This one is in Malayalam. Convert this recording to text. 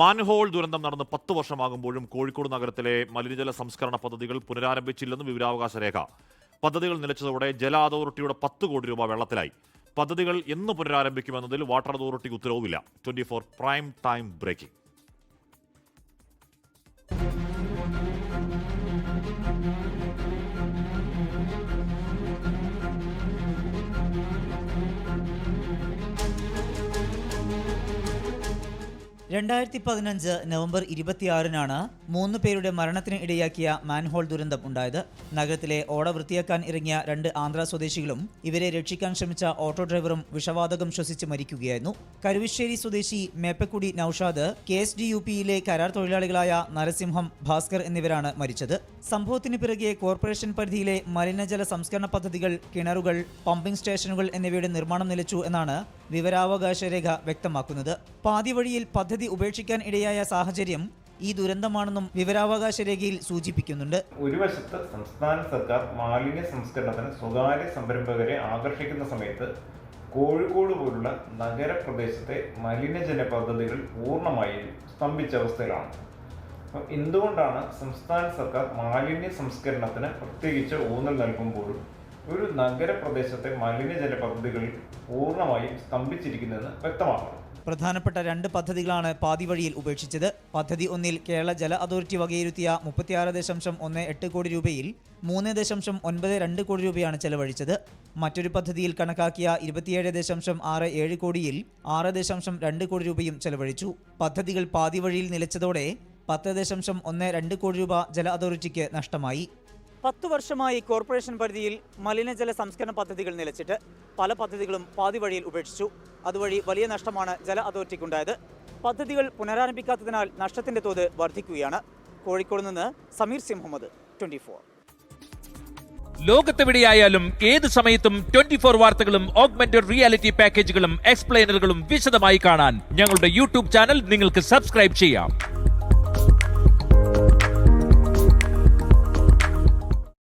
മാൻഹോൾ ദുരന്തം നടന്ന് പത്ത് വർഷമാകുമ്പോഴും കോഴിക്കോട് നഗരത്തിലെ മലിനജല സംസ്കരണ പദ്ധതികൾ പുനരാരംഭിച്ചില്ലെന്ന് വിവരാവകാശ രേഖ. പദ്ധതികൾ നിലച്ചതോടെ ജല അതോറിറ്റിയുടെ പത്ത് കോടി രൂപ വെള്ളത്തിലായി. പദ്ധതികൾ എന്ന് പുനരാരംഭിക്കുമെന്നതിൽ വാട്ടർ അതോറിറ്റിക്ക് ഉത്തരവുമില്ല. Twenty four prime time breaking. രണ്ടായിരത്തി പതിനഞ്ച് നവംബർ ഇരുപത്തിയാറിനാണ് മൂന്ന് പേരുടെ മരണത്തിന് ഇടയാക്കിയ മാൻഹോൾ ദുരന്തം ഉണ്ടായത്. നഗരത്തിലെ ഓട വൃത്തിയാക്കാൻ ഇറങ്ങിയ രണ്ട് ആന്ധ്ര സ്വദേശികളും ഇവരെ രക്ഷിക്കാൻ ശ്രമിച്ച ഓട്ടോ ഡ്രൈവറും വിഷവാതകം ശ്വസിച്ച് മരിക്കുകയായിരുന്നു. കരുവിശ്ശേരി സ്വദേശി Meppakkudi Naushad K S D U പിയിലെ കരാർ തൊഴിലാളികളായ നരസിംഹം ഭാസ്കർ എന്നിവരാണ് മരിച്ചത്. സംഭവത്തിന് പിറകെ കോർപ്പറേഷൻ പരിധിയിലെ മലിനജല സംസ്കരണ പദ്ധതികൾ കിണറുകൾ പമ്പിംഗ് സ്റ്റേഷനുകൾ എന്നിവയുടെ നിർമ്മാണം നിലച്ചു എന്നാണ് വിവരാവകാശ രേഖ വ്യക്തമാക്കുന്നത്. പാതിവഴിയിൽ പദ്ധതി ഉപേക്ഷിക്കാൻ ഇടയായ സാഹചര്യം ഈ ദുരന്തമാണെന്നും വിവരാവകാശ രേഖയിൽ സൂചിപ്പിക്കുന്നുണ്ട്. ഒരു വശത്ത് സംസ്ഥാന സർക്കാർ മാലിന്യ സംസ്കരണത്തിന് സ്വകാര്യ സംരംഭകരെ ആകർഷിക്കുന്ന സമയത്ത് കോഴിക്കോട് പോലുള്ള നഗരപ്രദേശത്തെ മലിനജല പദ്ധതികൾ പൂർണമായും സ്തംഭിച്ച അവസ്ഥയിലാണ്. എന്തുകൊണ്ടാണ് സംസ്ഥാന സർക്കാർ മാലിന്യ സംസ്കരണത്തിന് പ്രത്യേകിച്ച് ഊന്നൽ നൽകുമ്പോഴും ഒരു നഗരപ്രദേശത്തെ മലിനജല പദ്ധതികൾ പൂർണമായും സ്തംഭിച്ചിരിക്കുന്നതെന്ന് വ്യക്തമാക്കണം പ്രധാനപ്പെട്ട രണ്ട് പദ്ധതികളാണ് പാതി വഴിയിൽ ഉപേക്ഷിച്ചത്. പദ്ധതി ഒന്നിൽ കേരള ജല അതോറിറ്റി വകയിരുത്തിയ മുപ്പത്തിയാറ് ദശാംശം ഒന്ന് എട്ട് കോടി രൂപയിൽ മൂന്ന് ദശാംശം ഒൻപത് രണ്ട് കോടി രൂപയാണ് ചെലവഴിച്ചത്. മറ്റൊരു പദ്ധതിയിൽ കണക്കാക്കിയ ഇരുപത്തിയേഴ് ദശാംശം ആറ് ഏഴ് കോടിയിൽ ആറ് ദശാംശം രണ്ട് കോടി രൂപയും ചെലവഴിച്ചു. പദ്ധതികൾ പാതി വഴിയിൽ നിലച്ചതോടെ പത്ത് ദശാംശം ഒന്ന് രണ്ട് കോടി രൂപ ജല അതോറിറ്റിക്ക് നഷ്ടമായി. പത്ത് വർഷമായി കോർപ്പറേഷൻ പരിധിയിൽ മലിനജല സംസ്കരണ പദ്ധതികൾ നിലച്ചിട്ട് പല പദ്ധതികളും പാതി വഴിയിൽ ഉപേക്ഷിച്ചു. അതുവഴി വലിയ നഷ്ടമാണ് ജല അതോറിറ്റിക്കുണ്ടായത്. പദ്ധതികൾ പുനരാരംഭിക്കാത്തതിനാൽ നഷ്ടത്തിന്റെ തോത് വർദ്ധിക്കുകയാണ്. കോഴിക്കോട് നിന്ന് Sameer C Muhammad twenty four. ലോകത്തെവിടെയായാലും ഏത് സമയത്തും ട്വന്റി ഫോർ വാർത്തകളും ഓഗ്മെന്റഡ് റിയാലിറ്റി പാക്കേജുകളും എക്സ്പ്ലെയിനറുകളും വിശദമായി കാണാൻ ഞങ്ങളുടെ യൂട്യൂബ് ചാനൽ നിങ്ങൾക്ക് സബ്സ്ക്രൈബ് ചെയ്യാം.